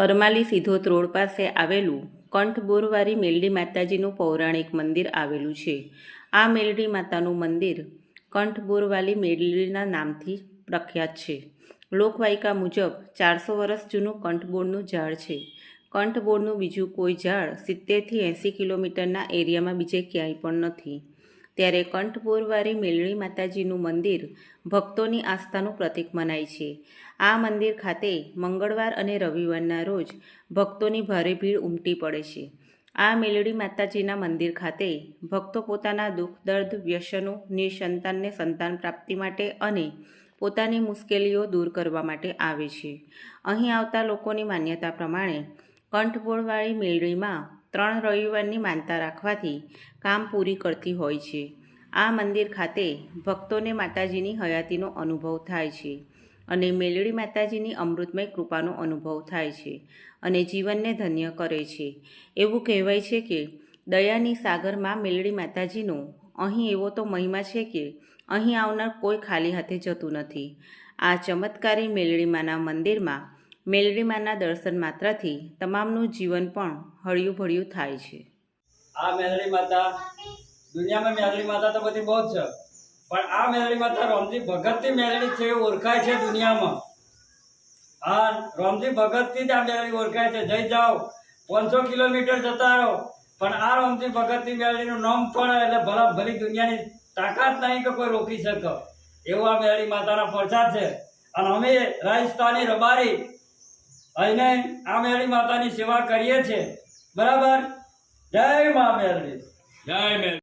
Karmali સિધોત road પાસે આવેલું કંઠબોરવારી મેલડી માતાજીનું પૌરાણિક મંદિર આવેલું છે. આ મેલડી માતાનું મંદિર કંઠબોરવાલી મેલડીના નામથી પ્રખ્યાત છે. લોકવાયકા મુજબ ચારસો વર્ષ જૂનું કંઠબોરનું ઝાડ છે. કંઠબોરનું બીજું કોઈ ઝાડ સિત્તેરથી એંસી કિલોમીટરના એરિયામાં બીજે ક્યાંય પણ નથી. ત્યારે કંઠપુરવારી મેલડી માતાજીનું મંદિર ભક્તોની આસ્થાનું પ્રતીક મનાય છે. આ મંદિર ખાતે મંગળવાર અને રવિવારના રોજ ભક્તોની ભારે ભીડ ઉમટી પડે છે. આ મેલડી માતાજીના મંદિર ખાતે ભક્તો પોતાના દુઃખ, દર્દ, વ્યસનો, નિસંતાનને સંતાન પ્રાપ્તિ માટે અને પોતાની મુશ્કેલીઓ દૂર કરવા માટે આવે છે. અહીં આવતા લોકોની માન્યતા પ્રમાણે કંઠપોળવાળી મેળડીમાં ત્રણ રવિવારની માનતા રાખવાથી કામ પૂરી કરતી હોય છે. આ મંદિર ખાતે ભક્તોને માતાજીની હયાતીનો અનુભવ થાય છે અને મેલડી માતાજીની અમૃતમય કૃપાનો અનુભવ થાય છે અને જીવનને ધન્ય કરે છે. એવું કહેવાય છે કે દયાની સાગરમાં મેલડી માતાજીનો અહીં એવો તો મહિમા છે કે અહીં આવનાર કોઈ ખાલી હાથે જતું નથી. આ ચમત્કારી મેલડીમાના મંદિરમાં મેલડીમાના દર્શન માત્રથી તમામનું જીવન પણ હળિયું ભળિયું થાય છે. આ મેલડી માતા, દુનિયામાં મેલડી માતા તો બધી બહુ છે. પણ આ મેલડી માતા રોમજી ભગતની મેલડી છે એ ઓળખાય છે દુનિયામાં. હા, રોમજી ભગતથી જ આ મેલડી ઓળખાય છે. જઈ જાઓ, પાંચસો કિલોમીટર જતા રહો. પણ આ રોમજી ભગતની મેલડીનું નામ પણ એટલે ભલા ભલી દુનિયાની તાકાત નહીં કે કોઈ રોકી શકે. એવું આ મેલડી માતાના પ્રસાદ છે. અને અમે રાજસ્થાની રબારી અહીંને આ મેલડી માતાની સેવા કરીએ છીએ. બરાબર? જય મા મેલડી જય મેલ